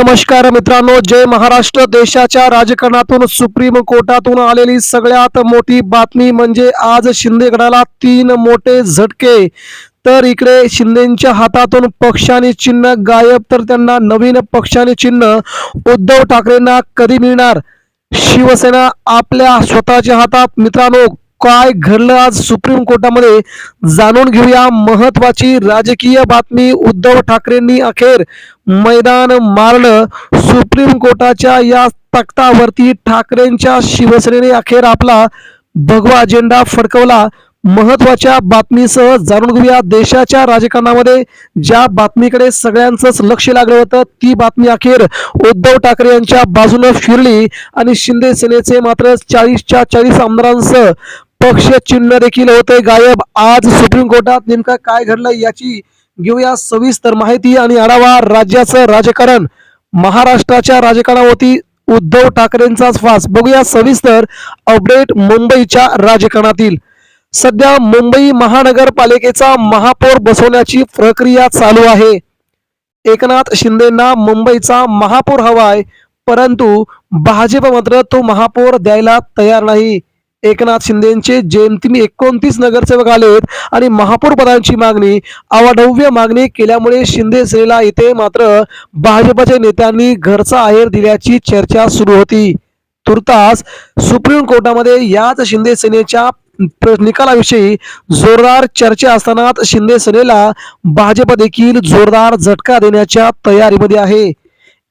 नमस्कार मित्रांनो जय महाराष्ट्र. देशाच्या राजकारणातून सुप्रीम कोर्टातून आलेली सगळ्यात मोठी बातमी म्हणजे आज शिंदे गडाला तीन मोठे झटके. तर इकडे शिंदेच्या हातातून पक्षाने चिन्ह गायब तर त्यांना नवीन पक्षाने चिन्ह उद्धव ठाकरेंना कधी मिळणार? शिवसेना आपल्या स्वतःच्या हातात. मित्रांनो काय घडलं आज सुप्रीम कोर्टामध्ये? जाणून घेऊया महत्वाची राजकीय बातमी उद्धव ठाकरेंनी अखेर मैदान मारलं. सुप्रीम कोर्टाच्या या तख्तावरती ठाकरेंच्या शिवसेनेने अखेर आपला भगवा अजेंडा फडकवला. महत्त्वाच्या बातमीसह जाणून घेऊया देशाच्या राजकारणामध्ये. ज्या बातमीकडे सगळ्यांचंच लक्ष लागलं होतं ती बातमी अखेर उद्धव ठाकरे यांच्या बाजूने फिरली आणि शिंदे सेनेचे मात्र चाळीसच्या चाळीस आमदारांसह पक्ष चिन्ह देखील होते गायब. आज सुप्रीम कोर्टात नेमकं काय घडलं याची घेऊया सविस्तर माहिती आणि आढावा राज्याचं राजकारण. महाराष्ट्राच्या राजकारणावरती उद्धव ठाकरेंचाच फास. बघूया सविस्तर अपडेट मुंबईच्या राजकारणातील. सध्या मुंबई महानगरपालिकेचा महापौर बसवण्याची प्रक्रिया चालू आहे. एकनाथ शिंदेना मुंबईचा महापौर हवाय परंतु भाजप मात्र तो महापौर द्यायला तयार नाही. एकनाथ शिंदेचे जेमतेम एकोणतीस नगरसेवक आलेत आणि महापौर पदांची मागणी अवाढव्य मागणी केल्यामुळे शिंदे सेनेला इथे मात्र भाजपच्या नेत्यांनी घरचा आहेर दिल्याची चर्चा सुरू होती. तुर्तास सुप्रीम कोर्टामध्ये याच शिंदे सेनेच्या निकालाविषयी जोरदार चर्चा असतानाच शिंदे सेनेला भाजप देखील जोरदार झटका देण्याच्या तयारीमध्ये आहे.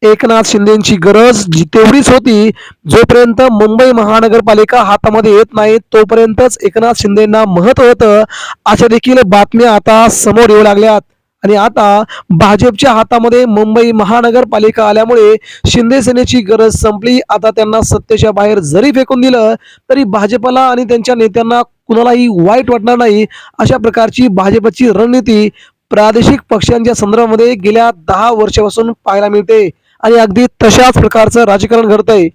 एकनाथ शिंदेची गरज तेवढीच होती जोपर्यंत मुंबई महानगरपालिका हातामध्ये येत नाही तोपर्यंतच एकनाथ शिंदेना महत्त्व होतं अशा देखील बातम्या आता समोर येऊ लागल्यात. आणि आता भाजपच्या हातामध्ये मुंबई महानगरपालिका आल्यामुळे शिंदे सेनेची गरज संपली. आता त्यांना सत्तेच्या बाहेर जरी फेकून दिलं तरी भाजपला आणि त्यांच्या नेत्यांना कुणालाही वाईट वाटणार नाही अशा प्रकारची भाजपची रणनीती प्रादेशिक पक्षांच्या संदर्भामध्ये गेल्या दहा वर्षापासून पाहायला मिळते. आणि अगदी तशाच प्रकारचं राजकारण घडतंय.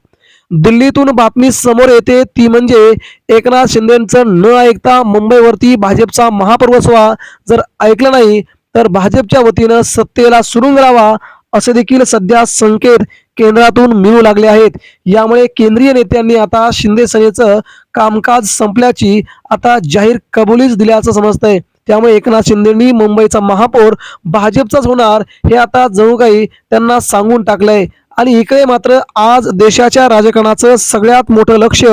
दिल्लीतून बातमी समोर येते ती म्हणजे एकनाथ शिंदेचं न ऐकता मुंबईवरती भाजपचा महापर्वस्वा. जर ऐकलं नाही तर भाजपच्या वतीनं सत्तेला सुरुंग लावा असे देखील सध्या संकेत केंद्रातून मिळू लागले आहेत. यामुळे केंद्रीय नेत्यांनी आता शिंदे सेनेचं कामकाज संपल्याची आता जाहीर कबुलीच दिल्याचं समजतंय. त्यामुळे एकनाथ शिंदेनी मुंबईचा महापौर भाजपचाच होणार हे आता जणू काही त्यांना सांगून टाकलंय. आणि इकडे मात्र आज देशाच्या राजकारणाचं सगळ्यात मोठं लक्ष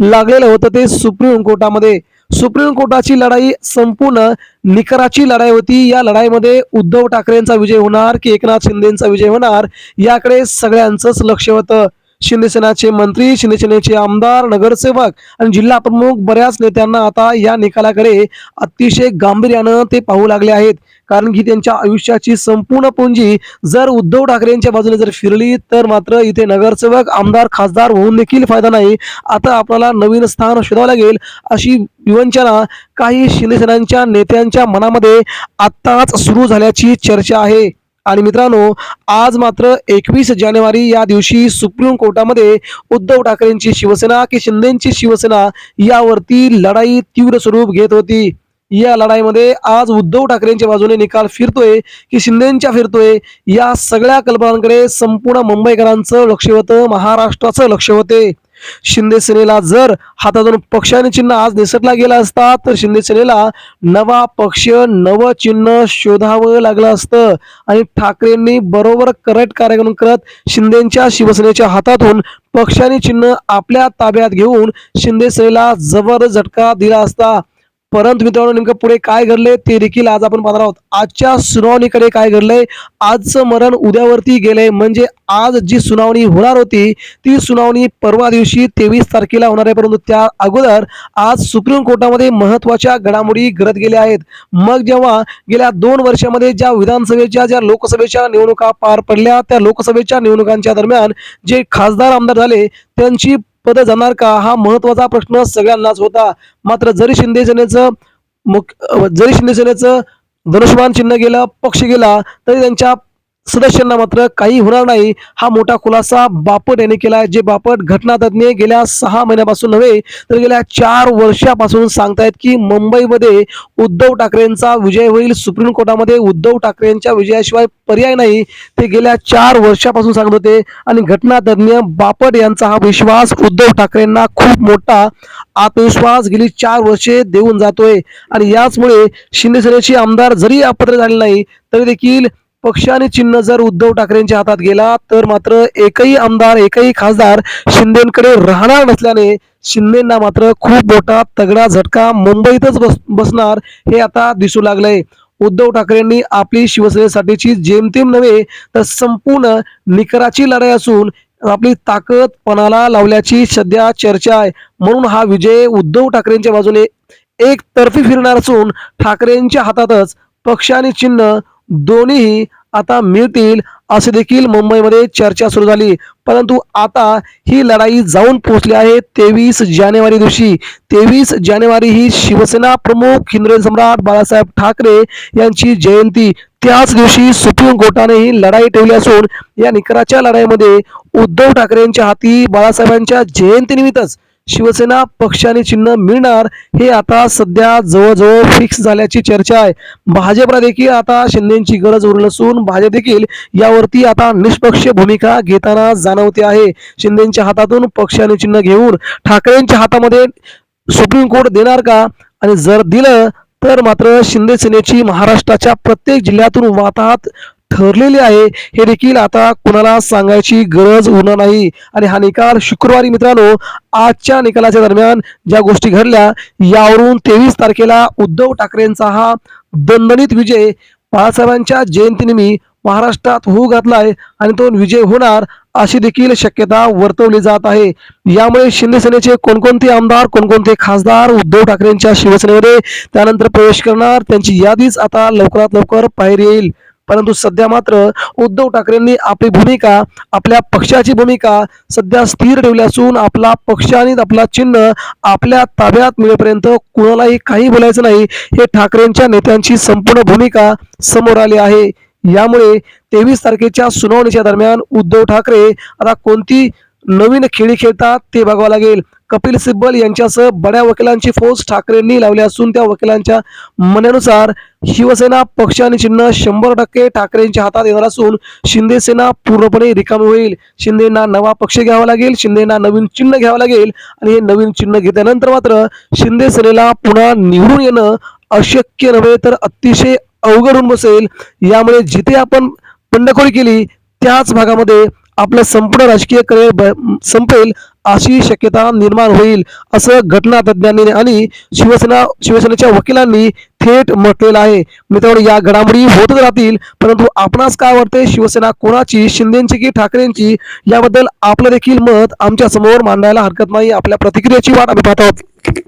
लागलेलं होतं ते सुप्रीम कोर्टामध्ये. सुप्रीम कोर्टाची लढाई संपूर्ण निकराची लढाई होती. या लढाईमध्ये उद्धव ठाकरेंचा विजय होणार की एकनाथ शिंदेचा विजय होणार याकडे सगळ्यांचंच लक्ष होतं. शिवसेनाचे मंत्री शिवसेनेचे आमदार नगरसेवक आणि जिल्हा प्रमुख बऱ्याच नेत्यांना आता या निकालाकडे अतिशय गांभीर्यानं ते पाहू लागले आहेत. कारण की त्यांच्या आयुष्याची संपूर्ण पुंजी जर उद्धव ठाकरेंच्या बाजूने जर फिरली तर मात्र इथे नगरसेवक आमदार खासदार होऊन देखील फायदा नाही. आता आपल्याला नवीन स्थान शोधावं लागेल अशी विवंचना काही शिवसेनांच्या नेत्यांच्या मनामध्ये आत्ताच सुरू झाल्याची चर्चा आहे. आणि मित्रांनो आज मात्र एकवीस जानेवारी या दिवशी सुप्रीम कोर्टामध्ये उद्धव ठाकरेंची शिवसेना की शिंदेची शिवसेना यावरती लढाई तीव्र स्वरूप घेत होती. या लढाईमध्ये आज उद्धव ठाकरेंच्या बाजूने निकाल फिरतोय की शिंदेच्या फिरतोय या सगळ्या कल्पनांकडे संपूर्ण मुंबईकरांचं लक्ष होतं महाराष्ट्राचं लक्ष होते. शिंदे सेनेला जर हातातून पक्षाने चिन्ह आज निसटला गेला असता तर शिंदे सेनेला नवा पक्ष नवं चिन्ह शोधावं लागलं असतं. आणि ठाकरेंनी बरोबर करेक्ट कार्यक्रम करत शिंदेच्या शिवसेनेच्या हातातून पक्षाने चिन्ह आपल्या ताब्यात घेऊन शिंदे सेनेला जबर झटका दिला असता. परंतु मित्रांनो नेमकं पुढे काय घडले ते देखील आज आपण पाहणार आहोत. आजच्या सुनावणीकडे काय घडलंय? आजचं मरण उद्यावरती गेलंय. म्हणजे आज जी सुनावणी होणार होती ती सुनावणी परवा दिवशी तेवीस तारखेला होणार आहे. परंतु त्या अगोदर आज सुप्रीम कोर्टामध्ये महत्त्वाच्या घडामोडी घडत गेल्या आहेत. मग जेव्हा गेल्या दोन वर्षामध्ये ज्या विधानसभेच्या ज्या लोकसभेच्या निवडणुका पार पडल्या त्या लोकसभेच्या निवडणुकांच्या दरम्यान जे खासदार आमदार झाले त्यांची पद जाणार का? हा महत्त्वाचा प्रश्न सगळ्यांनाच होता. मात्र जरी शिंदे सेनेचं मुख जरी शिंदे सेनेचं धनुष्यबाण चिन्ह गेलं पक्ष गेला तरी त्यांच्या सदस्यांना मात्र काही होणार नाही. हा मोठा खुलासा बापट यांनी केला आहे. जे बापट घटनातज्ञ गेल्या सहा महिन्यापासून नव्हे तर गेल्या चार वर्षापासून सांगतायत की मुंबईमध्ये उद्धव ठाकरेंचा विजय होईल. सुप्रीम कोर्टामध्ये उद्धव ठाकरेंच्या विजयाशिवाय पर्याय नाही. ते गेल्या चार वर्षापासून सांगत होते. आणि घटनातज्ञ बापट यांचा हा विश्वास उद्धव ठाकरेंना खूप मोठा आत्मविश्वास गेली चार वर्षे देऊन जातोय. आणि याचमुळे शिंदेसेनेचे आमदार जरी अपात्र झाले नाही तरी देखील पक्ष आणि चिन्ह जर उद्धव ठाकरेंच्या हातात गेला तर मात्र एकही आमदार एकही खासदार शिंदेकडे राहणार नसल्याने शिंदेना मात्र खूप मोठा तगडा झटका मुंबईतच बस बसणार हे आता दिसू लागलंय. उद्धव ठाकरेंनी आपली शिवसेनेसाठीची जेमतेम नव्हे तर संपूर्ण निकराची लढाई असून आपली ताकद पणाला लावल्याची सध्या चर्चा आहे. म्हणून हा विजय उद्धव ठाकरेंच्या बाजूने एक तर्फी फिरणार असून ठाकरेंच्या हातातच पक्ष आणि चिन्ह दोन्हीही आता मिळतील असे देखील मुंबईमध्ये चर्चा सुरू झाली. परंतु आता ही लढाई जाऊन पोहोचली आहे तेवीस जानेवारी दिवशी. तेवीस जानेवारी ही शिवसेना प्रमुख हिंदू सम्राट बाळासाहेब ठाकरे यांची जयंती. त्याच दिवशी सुप्रीम कोर्टाने ही लढाई ठेवली असून या निकराच्या लढाईमध्ये उद्धव ठाकरेंच्या हाती बाळासाहेबांच्या जयंतीनिमित्तच शिवसेना पक्ष आणि चिन्ह मिळणार हे आता सध्या जवळजवळ फिक्स झाल्याची चर्चा आहे. भाजपला देखील आता शिंदेची गरज उरली नसून भाजप देखील यावरती आता निष्पक्ष भूमिका घेताना जाणवते आहे. शिंदेच्या हातातून पक्षाने चिन्ह घेऊन ठाकरेंच्या हातामध्ये सुप्रीम कोर्ट देणार का? आणि जर दिलं तर मात्र शिंदे सेनेची महाराष्ट्राच्या प्रत्येक जिल्ह्यातून वाताहत ठरलेली आहे. हे देखील आता कुणाला सांगायची गरज उरणार नाही. आणि हा निकाल शुक्रवारी मित्रांनो आजच्या निकालाच्या दरम्यान ज्या गोष्टी घडल्या यावरून तेवीस तारखेला उद्धव ठाकरेंचा हा दणदणीत विजय बाळासाहेबांच्या जयंतीनिमी महाराष्ट्रात होऊ घातलाय आणि तो विजय होणार अशी देखील शक्यता वर्तवली जात आहे. यामुळे शिंदे सेनेचे कोणकोणते आमदार कोणकोणते खासदार उद्धव ठाकरेंच्या शिवसेनेमध्ये त्यानंतर प्रवेश करणार त्यांची यादीच आता लवकरात लवकर बाहेर येईल. परंतु सध्या मात्र उद्धव ठाकरेंनी आपली भूमिका आपल्या पक्षाची भूमिका सध्या स्थिर ठेवली असून आपला पक्ष आणि आपला चिन्ह आपल्या ताब्यात मिळेपर्यंत कुणालाही काही बोलायचं नाही. हे ठाकरेंच्या नेत्यांची संपूर्ण भूमिका समोर आली आहे. यामुळे तेवीस तारखेच्या सुनावणीच्या दरम्यान उद्धव ठाकरे आता कोणती नवीन खेळी खेळतात ते बघावं लागेल. कपिल सिब्बल यांच्यासह बड्या वकिलांची फौज ठाकरेंनी लावली असून त्या वकिलांच्या म्हणण्यानुसार शिवसेना पक्ष आणि चिन्ह शंभर टक्के ठाकरेंच्या हातात येणार असून शिंदे सेना पूर्णपणे रिकामी होईल. शिंदेना नवा पक्ष घ्यावा लागेल शिंदेना नवीन चिन्ह घ्यावं लागेल आणि हे नवीन चिन्ह घेतल्यानंतर मात्र शिंदे सेनेला पुन्हा निवडून येणं अशक्य नव्हे तर अतिशय अवघड होऊन बसेल. यामुळे जिथे आपण बंडखोरी केली त्याच भागामध्ये आपलं संपूर्ण राजकीय करिअर संपेल अशी शक्यता निर्माण होईल असं घटना तज्ज्ञांनी आणि शिवसेना शिवसेनेच्या वकिलांनी थेट म्हटलेलं आहे. मित्रांनो या घडामोडी होतच राहतील परंतु आपणास काय वाटते शिवसेना कोणाची? शिंदेची की ठाकरेंची? याबद्दल आपलं देखील मत आमच्यासमोर मांडायला हरकत नाही. आपल्या प्रतिक्रियेची वाट आम्ही पाहत आहोत.